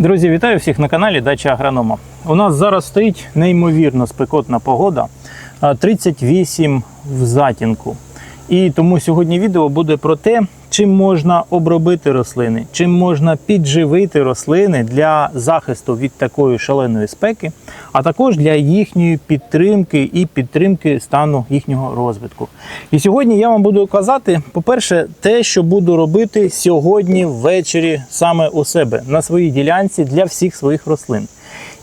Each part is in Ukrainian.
Друзі, вітаю всіх на каналі Дача Агронома. У нас зараз стоїть неймовірно спекотна погода, а, 38 в затінку. І тому сьогодні відео буде про те, чим можна обробити рослини, чим можна підживити рослини для захисту від такої шаленої спеки, а також для їхньої підтримки і підтримки стану їхнього розвитку. І сьогодні я вам буду казати, по-перше, те, що буду робити сьогодні ввечері саме у себе на своїй ділянці для всіх своїх рослин.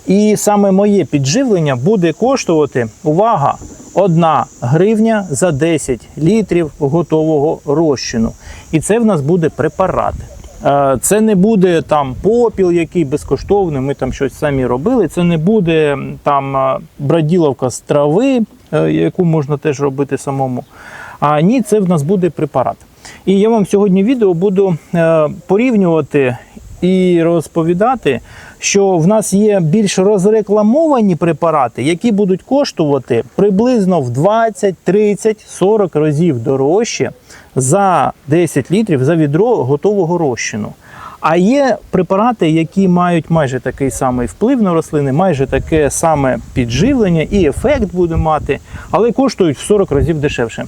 І саме моє підживлення буде коштувати, увага, 1 гривня за 10 літрів готового розчину. І це в нас буде препарат. Е, Це не буде там попіл, який безкоштовний, ми там щось самі робили. Це не буде там е, броділовка з трави, е, яку можна теж робити самому. А ні, це в нас буде препарат. І я вам сьогодні відео буду порівнювати і розповідати, що в нас є більш розрекламовані препарати, які будуть коштувати приблизно в 20, 30, 40 разів дорожче за 10 літрів за відро готового розчину. А є препарати, які мають майже такий самий вплив на рослини, майже таке саме підживлення і ефект буде мати, але коштують в 40 разів дешевше.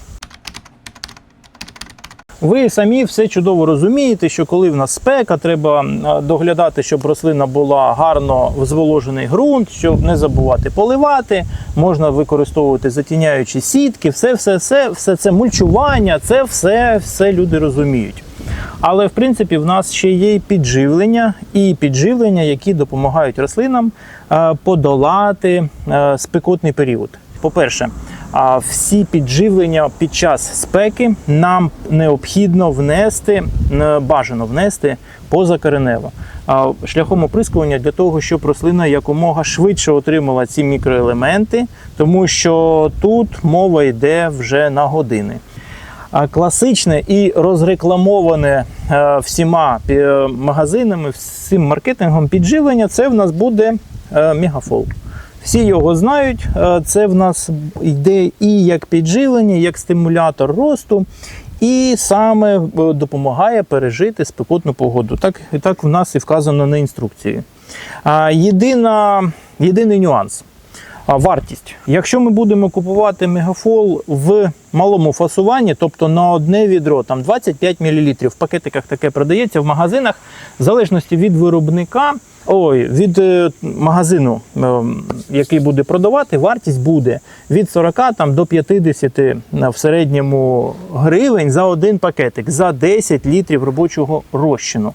Ви самі все чудово розумієте, що коли в нас спека, треба доглядати, щоб рослина була гарно зволожений ґрунт, щоб не забувати поливати. Можна використовувати затіняючі сітки, все, все, все, все це мульчування, це все, все люди розуміють. Але в принципі в нас ще є і підживлення, і підживлення, які допомагають рослинам е, подолати е, спекотний період. По-перше, а всі підживлення під час спеки нам необхідно внести, бажано внести позакоренево. Шляхом оприскування для того, щоб рослина якомога швидше отримала ці мікроелементи, тому що тут мова йде вже на години. Класичне і розрекламоване е, всіма е, магазинами, всім маркетингом підживлення це в нас буде е, мегафол. Всі його знають. Е, Це в нас йде і як підживлення, як стимулятор росту, і саме е, допомагає пережити спекотну погоду. Так, так в нас і вказано на інструкції. Єдина, єдиний нюанс. Вартість. Якщо ми будемо купувати мегафол в малому фасуванні, тобто на одне відро, там 25 мл, в пакетиках таке продається в магазинах, в залежності від виробника, ой, від е, магазину, е, який буде продавати, вартість буде від 40 там, до 50 е, в середньому гривень за один пакетик, за 10 літрів робочого розчину.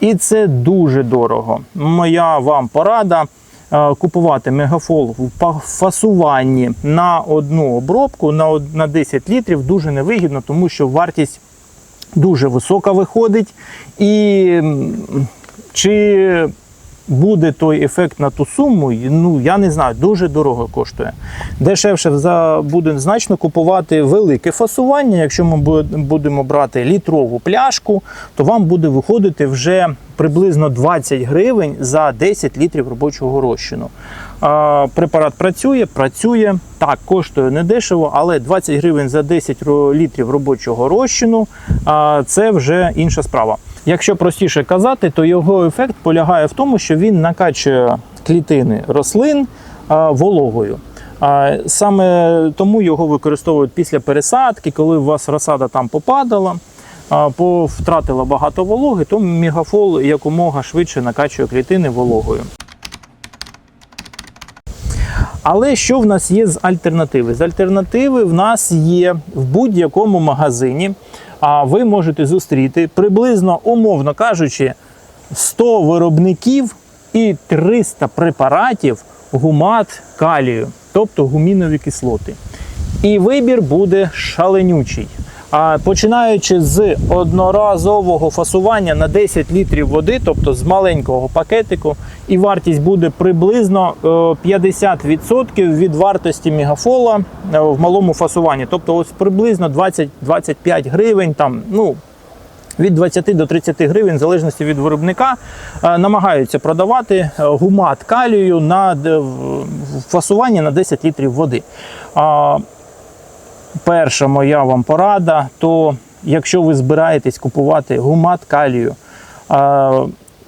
І це дуже дорого. Моя вам порада е, купувати мегафол в фасуванні на одну обробку на 10 літрів дуже невигідно, тому що вартість дуже висока виходить. І чи буде той ефект на ту суму, ну я не знаю, дуже дорого коштує. Дешевше за- буде значно купувати велике фасування. Якщо ми будемо брати літрову пляшку, то вам буде виходити вже приблизно 20 гривень за 10 літрів робочого розчину. Препарат працює, працює. Так, коштує недешево, але 20 гривень за 10 літрів робочого розчину це вже інша справа. Якщо простіше казати, то його ефект полягає в тому, що він накачує клітини рослин вологою. Саме тому його використовують після пересадки, коли у вас розсада там попадала, втратила багато вологи, то мегафол якомога швидше накачує клітини вологою. Але що в нас є з альтернативи? З альтернативи в нас є в будь-якому магазині. А ви можете зустріти приблизно, умовно кажучи, 100 виробників і 300 препаратів гумат калію, тобто гумінові кислоти. І вибір буде шаленючий. А починаючи з одноразового фасування на 10 літрів води, тобто з маленького пакетику, і вартість буде приблизно е, 50% від вартості мегафола е, в малому фасуванні. Тобто, ось приблизно 20-25 гривень, там, ну, від 20 до 30 гривень, в залежності від виробника, е, намагаються продавати е, гумат калію на фасуванні на 10 літрів води. Перша моя вам порада, то якщо ви збираєтесь купувати гумат калію, а,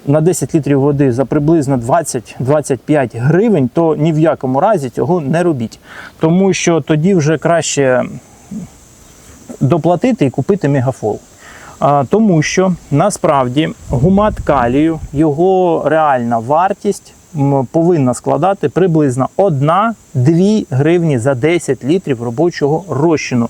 на 10 літрів води за приблизно 20-25 гривень, то ні в якому разі цього не робіть. Тому що тоді вже краще доплатити і купити мегафол. Тому що насправді гумат калію, його реальна вартість повинна складати приблизно 1-2 гривні за 10 літрів робочого розчину.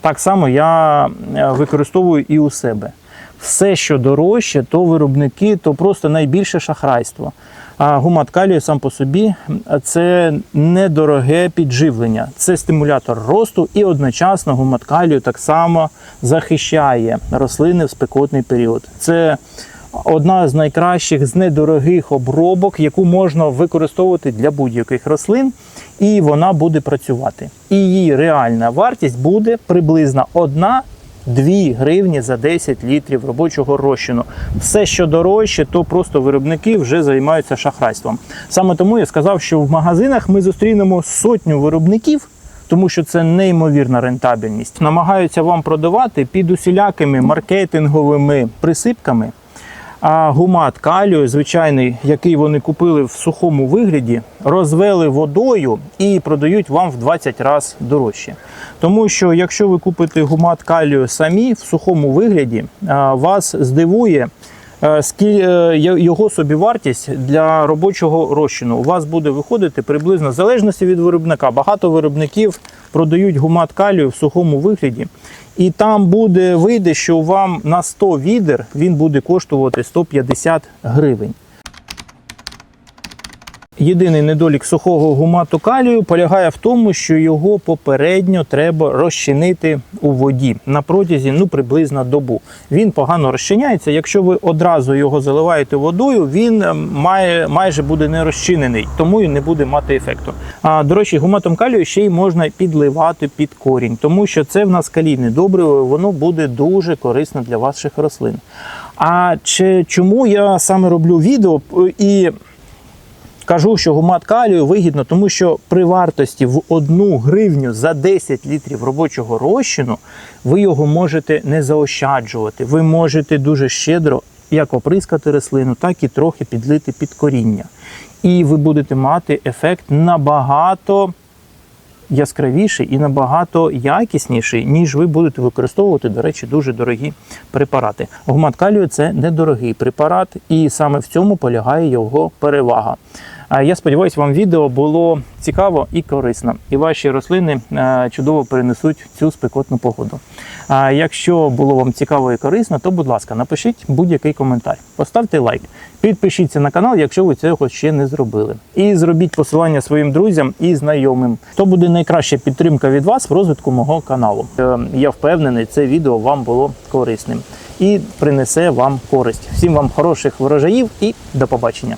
Так само я е, використовую і у себе. Все, що дорожче, то виробники, то просто найбільше шахрайство. А гумат калію сам по собі це недороге підживлення, це стимулятор росту і одночасно гумат калію так само захищає рослини в спекотний період. Це одна з найкращих з недорогих обробок, яку можна використовувати для будь-яких рослин, і вона буде працювати. І її реальна вартість буде приблизно 1 2 гривні за 10 літрів робочого розчину. Все, що дорожче, то просто виробники вже займаються шахрайством. Саме тому я сказав, що в магазинах ми зустрінемо сотню виробників. Тому що це неймовірна рентабельність. Намагаються вам продавати під усілякими маркетинговими присипками. А гумат калію, звичайний, який вони купили в сухому вигляді, розвели водою і продають вам в 20 разів дорожче. Тому що якщо ви купите гумат калію самі в сухому вигляді, вас здивує. Е, скі- е, Його собівартість для робочого розчину у вас буде виходити приблизно в залежності від виробника. Багато виробників продають гумат калію в сухому вигляді, і там буде вийде, що вам на 100 відер він буде коштувати 150 гривень. Єдиний недолік сухого гумату калію полягає в тому, що його попередньо треба розчинити у воді на протязі ну, приблизно добу. Він погано розчиняється. Якщо ви одразу його заливаєте водою, він ем, має майже буде не розчинений, тому і не буде мати ефекту. А до речі, гуматом калію ще й можна підливати під корінь, тому що це в нас калійне добриво, воно буде дуже корисно для ваших рослин. А чи чому я саме роблю відео е, і Кажу, що гумат калію вигідно, тому що при вартості в 1 гривню за 10 літрів робочого розчину ви його можете не заощаджувати. Ви можете дуже щедро як оприскати рослину, так і трохи підлити під коріння. І ви будете мати ефект набагато яскравіший і набагато якісніший, ніж ви будете використовувати, до речі, дуже дорогі препарати. Гумат калію це недорогий препарат, і саме в цьому полягає його перевага. Я сподіваюся, вам відео було цікаво і корисно, і ваші рослини е, чудово перенесуть цю спекотну погоду. А якщо було вам цікаво і корисно, то будь ласка, напишіть будь-який коментар, поставте лайк, підпишіться на канал, якщо ви цього ще не зробили. І зробіть посилання своїм друзям і знайомим. То буде найкраща підтримка від вас в розвитку мого каналу. Е, Я впевнений, це відео вам було корисним і принесе вам користь. Всім вам хороших врожаїв і до побачення.